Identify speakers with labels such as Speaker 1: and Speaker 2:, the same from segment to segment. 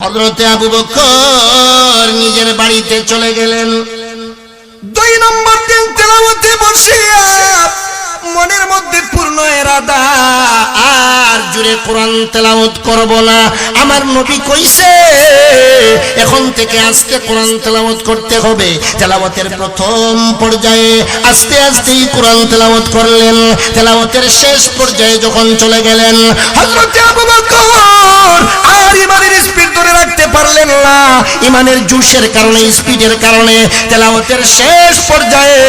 Speaker 1: হজরতে আবু বকর নিজের বাড়িতে চলে গেলেন।
Speaker 2: দুই নম্বর দিন তেলাওয়াতে বসিয়া মনের মধ্যে পূর্ণ এরাদা।
Speaker 1: আর জুড়ে কোরআন তেলাওয়াত করব না। আমার নবী কইছে, এখন থেকে আজকে কোরআন তেলাওয়াত করতে হবে। তেলাওয়াতের প্রথম পর্যায়ে আস্তে আস্তেই কোরআন তেলাওয়াত করলেন। তেলাওয়াতের শেষ পর্যায়ে যখন চলে গেলেন,
Speaker 2: হযরত আবু বকর আর ইমানের স্পিড ধরে রাখতে পারলেন না।
Speaker 1: ইমানের জুসের কারণে, স্পিডের কারণে তেলাওয়াতের শেষ পর্যায়ে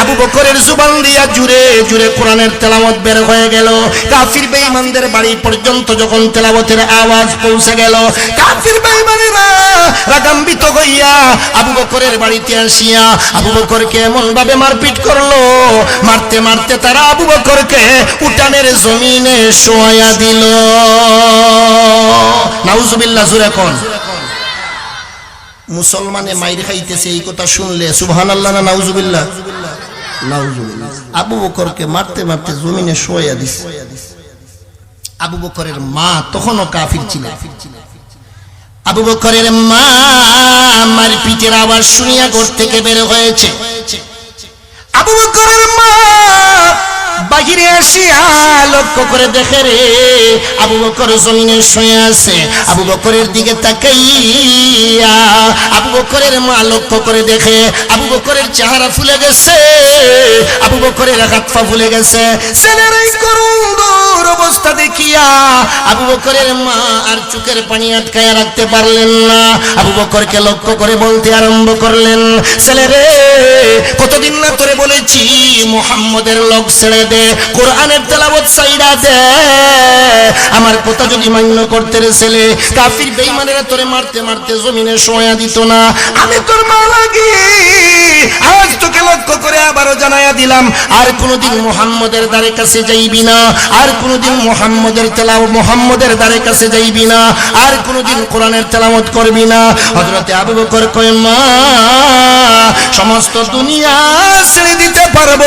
Speaker 1: আবু বকরের জুবান দিয়া জুড়ে জুড়ে কোরআনের তেলাওয়াত বের হয়ে গেল। কাফির বেঈমানদের বাড়ি পর্যন্ত যখন তেলাওয়াতের আওয়াজ পৌঁছে গেল, কাফির বেঈমানেরা রাগাম্বিত হইয়া আবু বকরের বাড়িতে আসিয়া আবু বকরকে এমন ভাবে মারপিট করল, মারতে মারতে তারা আবু বকরকে উঠানের জমিনে শোয়া দিল। নাউজুবিল্লাহ, জুরে কোন। মুসলমানে মাইর খাইতেছে এই কথা শুনলে সুবহান আল্লাহ না নাউজুবিল্লাহ? আবু বকরকে মারতে মারতে জমিনে শোয়া দিছে। আবু বকরের মা তখনও কাফির ছিল। আবু বকরের মা আমার পিঠের আওয়াজ শুনিয়া ঘর থেকে বের হয়েছে। আবু বকরের মা বাহিরে আসিয়া লক্ষ্য করে দেখে রে, আবু বকর জমিনে শুয়ে আছে। আবু বকরের দিকে তাকাইয়া আবু বকরের মা লক্ষ্য করে দেখে, আবু বকরের চেহারা ফুলে গেছে, আবু বকরের হাত পা ফুলে গেছে। ছেলের এই করুণ অবস্থা দেখিয়া আবু বকরের মা আর চোখের পানি আটকায়া রাখতে পারলেন না। আবু বকরকে লক্ষ্য করে বলতে আরম্ভ করলেন, ছেলে রে, কতদিন না তোরে বলেছি, মোহাম্মদের লোক ছেড়ে দে কোরআনের তেলাবত সাইডা দে। আমার কথা যদি মান্য করতে রে ছেলে। কাফির বেঈমানেরা তোরে মারতে মারতে জমিনে শোয়া দিত না।
Speaker 2: আমি তোর মা লাগি। আজ তোকে লক্ষ্য করে আবারও জানাইয়া দিলাম,
Speaker 1: আর কোনোদিন মোহাম্মদের দ্বারে কাছে যাইবি না, আর কোনোদিন মোহাম্মদের তেলাও মোহাম্মদের দ্বারে কাছে যাইবি না, আর কোনোদিন কোরআনের তেলাওয়াত করবি না। হযরতে আবু বকর কয়, মা, সমস্ত দুনিয়া ছেড়ে দিতে পারব।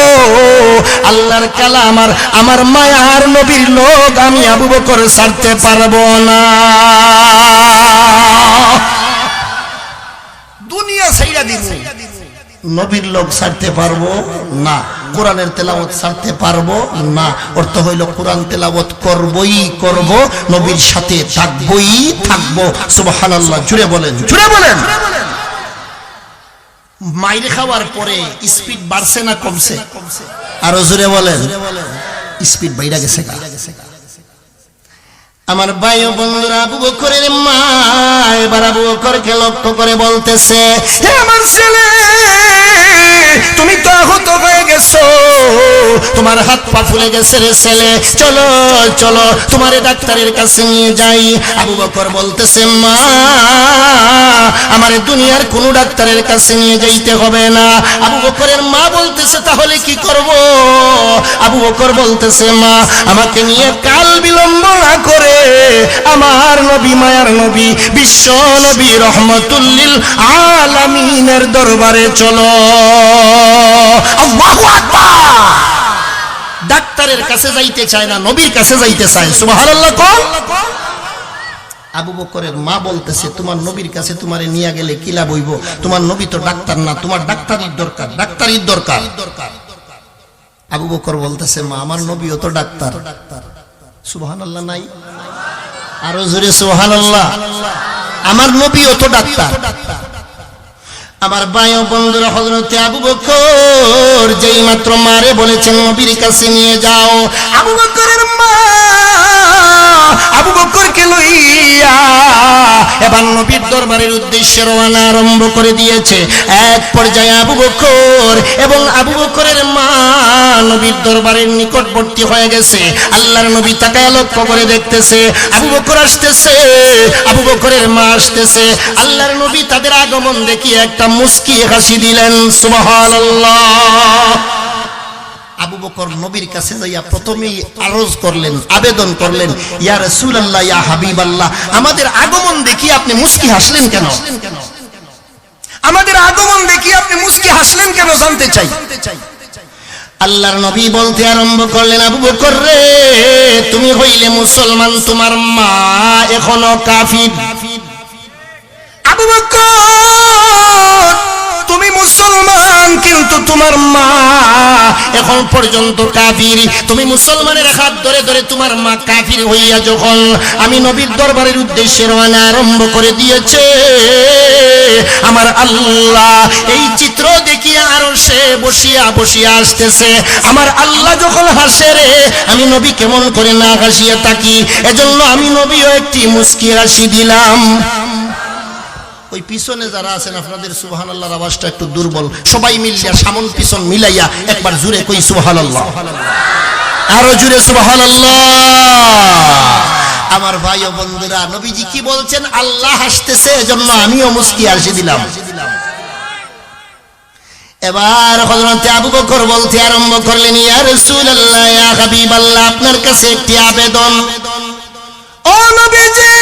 Speaker 1: আল্লাহর কালাম আমার আমার মায়ার নবীর লোক আমি আবু বকর ছাড়তে পারব না।
Speaker 2: দুনিয়া ছাইড়া দিব।
Speaker 1: নবীর লোক ছাড়তে পারব না। কোরআনের তেলাওয়াত ছাড়তে পারব না। অর্থ হইল কোরআন তেলাওয়াত করবই করব নবীর সাথে থাকবই থাকব। সুবহানাল্লাহ জুড়ে বলেন জুড়ে বলেন। মাইর খাওয়ার পরে স্পিড বাড়ছে না কমছে? আরও জুড়ে বলেন। স্পিড বাইরা গেছে গা। আমার ভাই ও বন্ধুরা, আবু বকরের মা এবার আবু বকরকে লক্ষ্য করে বলতেছে,
Speaker 2: হে আমার ছেলে, তুমি তো আহত হয়ে গেছো।
Speaker 1: তোমার হাত পা ফুলে গেছে রে ছেলে। চলো চলো, তোমার ডাক্তারের কাছে নিয়ে যাই। আবু বকর বলতেছে, মা, আমার দুনিয়ার কোনো ডাক্তারের কাছে নিয়ে যাইতে হবে না। আবু বকরের মা বলতেছে, তাহলে কি করব? আবু বকর বলতেছে, মা, আমাকে নিয়ে কাল বিলম্ব না করে আমার নবী, মায়ার নবী, বিশ্ব নবী, রহমতুল্লিল আলামিনের দরবারে চলো। আল্লাহু আকবার! ডাক্তারের কাছে যাইতে চায় না, নবীর কাছে যাইতে চায় সুবহানাল্লাহ কোন আবু বকরের মা বলতেছে, তোমার নবীর কাছে তোমারে নিয়ে গেলে কি লাভ হইব? তোমার নবী তো ডাক্তার না, তোমার ডাক্তারির দরকার ডাক্তারির দরকার। আবু বকর বলতেছে, মা, আমার নবীও তো ডাক্তার। সুবহানাল্লাহ নাই? আরও জোরে সুবহানাল্লাহ। আমার নবীও তো ডাক্তার। আমার বায়ু বন্ধুরা হজরতে আবু বকর যেই মাত্র মারে বলেছেন, নবীর কাছে নিয়ে যাও।
Speaker 2: আবু বকরের মা আবু বকরকে লইয়া
Speaker 1: এবার নবীর দরবারের উদ্দেশ্যে রওনা আরম্ভ করে দিয়েছে। এক পর্যায়ে আবু বকর এবং আবু বকরের মা নবীর দরবারের নিকটবর্তী হয়ে গেছে। আল্লাহর নবী তাকায় লক্ষ্য করে দেখতেছে, আবু বকর আসতেছে, আবু বকরের মা আসতেছে। আল্লাহর নবী তাদের আগমন দেখিয়ে একটা মুস্কি হাসি দিলেন, সুবহানাল্লাহ। আবু বকর নবীর কাছে যাইয়া প্রথমেই আরজ করলেন, আবেদন করলেন, ইয়া রাসূলুল্লাহ, ইয়া হাবিবাল্লাহ, আমাদের আগমন দেখি আপনি মুস্কি হাসলেন কেন?
Speaker 2: আমাদের আগমন দেখি আপনি মুস্কি হাসলেন কেন জানতে চাই?
Speaker 1: আল্লাহর নবী বলতে আরম্ভ করলেন, আবু বকর রে, তুমি হইলে মুসলমান, তোমার মা এখনও কাফির। আবু বকর তোমার মা, এখন পর্যন্ত কাফির। তুমি মুসলমানের হাত ধরে ধরে তোমার মা কাফির হইয়া যখন আমি নবীর দরবারের উদ্দেশ্যে রওনা আরম্ভ করে দিয়েছে, আমার আল্লাহ এই চিত্র দেখিয়া আরও সে বসিয়া বসিয়া আসতেছে। আমার আল্লাহ যখন হাসে রে, আমি নবী কেমন করে না হাসিয়া থাকি, এজন্য আমি নবীও একটি মুস্কি হাসি দিলাম। ওই পিছনে যারা আছেন, আপনাদের সুবহান আল্লাহর আওয়াজটা একটু দুর্বল। সবাই মিলিয়া সামন পিছন মিলাইয়া একবার জুড়ে কই সুবহান আল্লাহ আরও জুড়ে সুবহান আমার ভাই ও বন্ধুরা, নবীজি কি বলছেন? আল্লাহ হাসতেছে, এজন্য আমিও মুস্কি হাসি দিলাম। এবার হযরতে আবু বকর বলতে আরম্ভ করলেন, ইয়া রাসূলুল্লাহ, ইয়া হাবিবাল্লাহ, আপনার কাছে একটি আবেদন।
Speaker 2: ও নবীজি!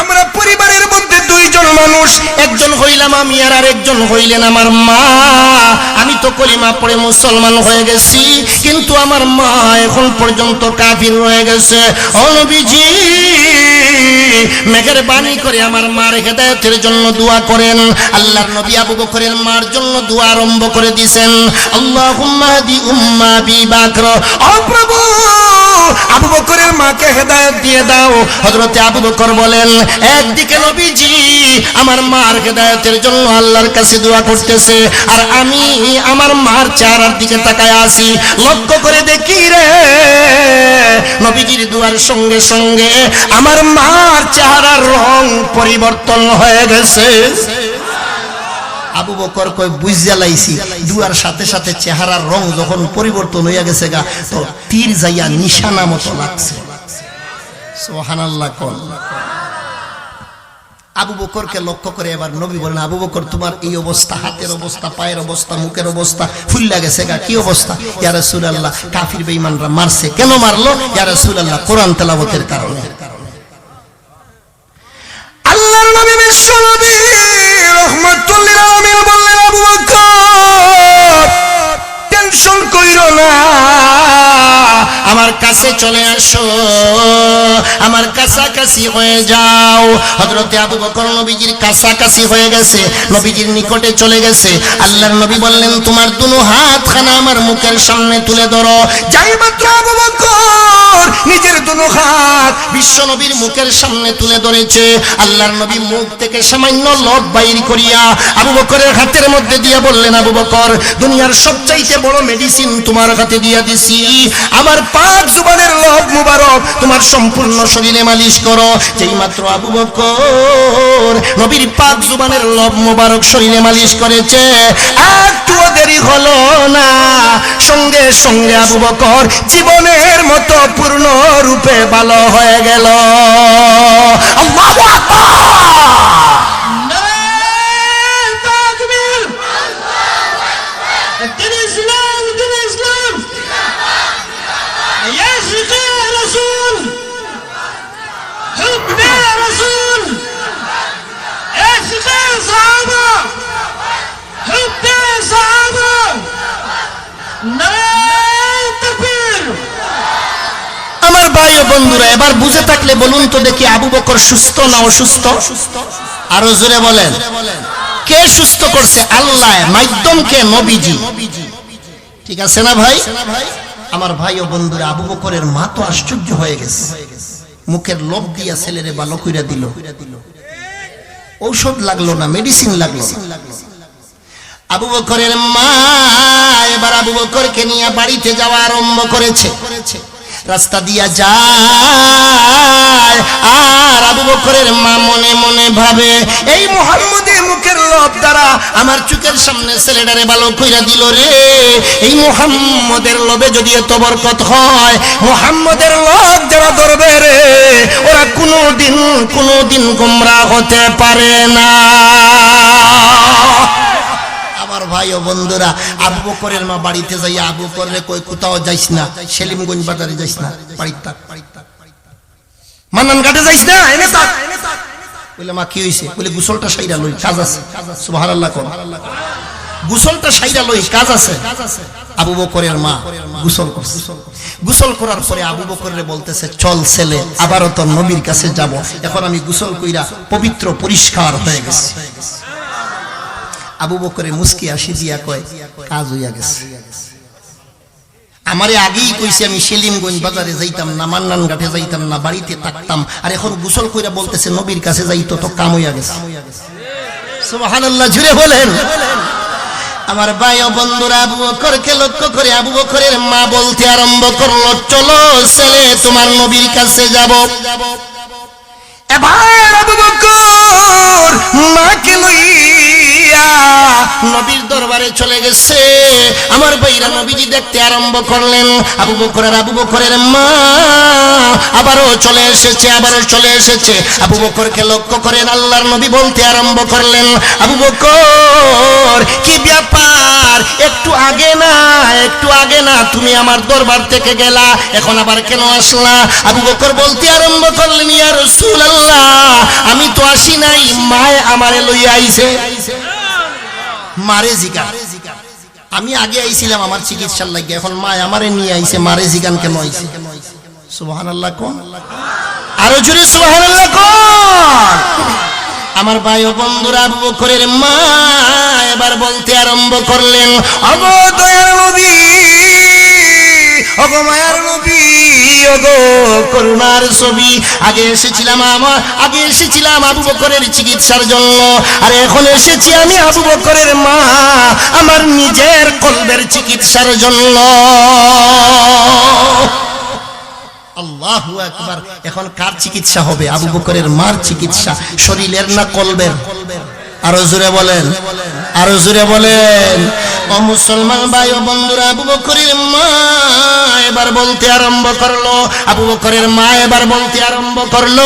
Speaker 2: আমরা পরিবারের মধ্যে দুইজন মানুষ।
Speaker 1: একজন হইলাম আমি আর আরেকজন হইলেন আমার মা। আমি তো কলিমা পড়ে মুসলমান হয়ে গেছি, কিন্তু আমার মা এখন পর্যন্ত কাফির হয়ে গেছে। অনবিজি মেঘের বাণী করে আমার মার হেদায়তের জন্য দোয়া করেন। আল্লাহর নবী আবু বকরের মার জন্য দোয়া আরম্ভ করে দিয়েছেন আল্লাহুম্মা দি উম্মা বি বাকর।
Speaker 2: ও প্রভু! আবু বকরের মাকে হেদায়েত
Speaker 1: দিয়ে দাও। হযরতে আবু বকর বলেন, একদিকে নবীজি আমার মার হেদায়েতের জন্য আল্লাহর কাছে দোয়া করতেছে, আর আমি আমার মার চেহারার দিকে তাকায় আছি। লক্ষ্য করে দেখি রে, নবীজির দুয়ার সঙ্গে সঙ্গে আমার মার চেহারার রং পরিবর্তন হয়ে গেছে। আবু বকর কই বুঝিয়া লাইছি, দুয়ার সাথে সাথে চেহারার রং যখন পরিবর্তন হইয়া গেছে গা, তো তীর যাইয়া নিশানা মতো লাগছে। সুবহানাল্লাহ কল। আবু বকরকে লক্ষ্য করে এবার নবী বলেন, আবু বকর, তোমার এই অবস্থা, হাতের অবস্থা, পায়ের অবস্থা, মুখের অবস্থা, ফুল্লা গেছে গা, কি অবস্থা? ইয়া রাসূলুল্লাহ, কাফির বেঈমানরা মারছে। কেন মারলো? ইয়া রাসূলুল্লাহ, কোরআন তেলাওয়াতের কারণে। আমার কাছে চলে আসো, আমার কাছাকাছি হয়ে যাও। হযরতে আবু বকর নবীজির কাছাকাছি হয়ে গেছে, নবীজির নিকটে চলে গেছে। আল্লাহর নবী বললেন, তোমার দুনো হাত খানা আমার মুখের সামনে তুলে ধরো।
Speaker 2: যাই মাত্র আবু বকর নিজের দুনো হাত
Speaker 1: বিশ্ব নবীর মুখের সামনে তুলে ধরেছে। আল্লাহর নবী মুখ থেকে সামান্য লব বাইর করিয়া আবু বকরের হাতের মধ্যে দিয়ে বললেন, আবু বকর, দুনিয়ার সবচাইতে বড় মেডিসিন তোমার হাতে দিয়া দিছি। আমার পাক জুবানের লব মুবারক, তোমার সম্পূর্ণ শরীরে মালিশ করো। যেই মাত্র আবু বকর নবীর পাক জুবানের লব মুবারক শরীরে মালিশ করেছে একটুও দেরি হলো না। সঙ্গে সঙ্গে আবু বকর জীবনের মতো পূর্ণ রূপে ভালো হয়ে গেল। আল্লাহু আকবার। ও বন্ধুরা, এবার বুঝে থাকলে বলুন তো দেখি আবু বকর সুস্থ না অসুস্থ? আরও জোরে বলেন। কে সুস্থ করছে? আল্লাহ, মাধ্যম কে? নবীজি। ঠিক আছে না ভাই? আমার ভাই ও বন্ধুরা, আবু বকরের মা তো আশ্চর্য হয়ে গেছে। মুখের লোভ দিয়া ছেলেরে ভালো কইরা দিল। ঔষধ লাগল না মেডিসিন লাগল আবু বকরের মা এবার আবু বকরকে নিয়ে বাড়িতে যাওয়া আরম্ভ করেছে। রাস্তা দিয়া যায়। আর আবু বকরের মা মনে মনে ভাবে, এই মোহাম্মদের মুখের লোভ দ্বারা আমার চোখের সামনে ছেলেটারে ভালো কইরা দিল রে। এই মোহাম্মদের লোভে যদি এত বরকত হয়, মোহাম্মদের লোভ যারা ধরবে রে, ওরা কোনোদিন কোনোদিন গোমরা হতে পারে না। ভাই ও বন্ধুরা, আবু বকরের মা বাড়িতে যাই আবু বকরের কই কোথাও যাইস না? সেলিমগঞ্জ বাজারে যাইস না? বাড়িতে থাক মান্নান ঘাটে যাইস না? এনে থাক বলে মা, কি হইছে? বলে গোসলটা সাইরা লই, কাজ আছে। সুবহানাল্লাহ কোন গোসলটা সাইরা লই, কাজ আছে। আবু বকরের মা গোসল করছে। গোসল করার পরে আবু বকরের বলতেছে, চল ছেলে, আবারও তোর নবীর কাছে যাব। এখন আমি গোসল কইরা পবিত্র, পরিষ্কার হয়ে গেছি। আবু বকরে মুস্কি আসি দিয়া কয়, কাজ হইয়া গেছে। আমারে আগেই কইছে, আমি সেলিমগঞ্জ বাজারে যাইতাম না মান্নান ঘাটে যাইতাম না, বাড়িতে থাকতাম। আর এখন গোসল কইরা বলতেছে, নবীর কাছে যাইতো তো কাম হইয়া গেছে। সুবহানাল্লাহ, জুড়ে বলেন। আমার ভাই ও বন্ধুরা, আবু বকরকে লক্ষ্য করে আবু বকরের মা বলতে আরম্ভ করল, চলো ছেলে, তোমার নবীর কাছে যাব।
Speaker 2: এবার আবু বকর
Speaker 1: চলে গেছে। আমার ভাইরা নবীজি দেখতে আরম্ভ করলেন। আবু বকরের আবু বকরের মা আবারও চলে এসেছে, আবারও চলে এসেছে। আবু বকরকে লক্ষ্য করেন আল্লাহর নবী বলতে আরম্ভ করলেন, আবু বকর, কি ব্যাপার? একটু আগে না, একটু আগে না তুমি আমার দরবার থেকে গেলা, এখন আবার কেন আসলা? আবু বকর বলতে আরম্ভ করলেন, ইয়া রাসূলুল্লাহ, আমি তো আসি নাই, মায় আমারে লইয়া আইছে। মারে জিগা আমি আগে আইছিলাম আমার চিকিৎসার লাগে এখন মা আমারে নিয়ে আইছে, মারে জিগান কেন আইছে? সুবহানাল্লাহ কোন? আরও জোরে সুবহানাল্লাহ কোন? আমার ভাই ও বন্ধুরা, আবু বকরের মা এবার বলতে আরম্ভ করলেন,
Speaker 2: অগো দয়ার নবী অগো মায়ার নবী,
Speaker 1: ওগো করুণার ছবি। আগে এসেছিলাম আমার, আগে এসেছিলাম আবু বকরের চিকিৎসার জন্য। আর এখন এসেছি আমি আবু বকরের মা, আমার নিজের কলবের চিকিৎসার জন্য। এখন কার চিকিৎসা হবে? আবু বকরের মার চিকিৎসা, শরীরের না কলবের কলবের? আরও জোরে বলেন, আরও জোরে বলেন। ও মুসলমান ভাই ও বন্ধুরা, আবু বকরের মা এবার বলতে আরম্ভ করল। আবু বকরের মা এবার বলতে আরম্ভ করল।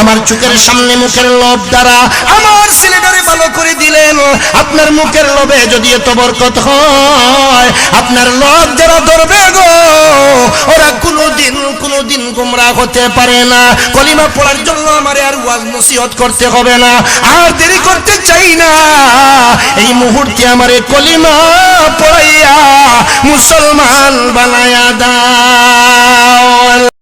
Speaker 1: আমার চোখের সামনে মুখের লোভ দ্বারা আমার ছেলেটারে ভালো করে দিলেন। আপনার মুখের লোভে যদি এত বরকত হয়, আপনার লোভ যারা ধরবে গো, ওরা কোনোদিন কোনোদিন গুমরা হতে পারে না। কলিমা পড়ার জন্য আমার আর ওয়াজ নসিহত করতে হবে না। আর দেরি করতে চাই না। এই মুহূর্তে আমারে কলিমা পড়াইয়া মুসলমান বানায়া দাও।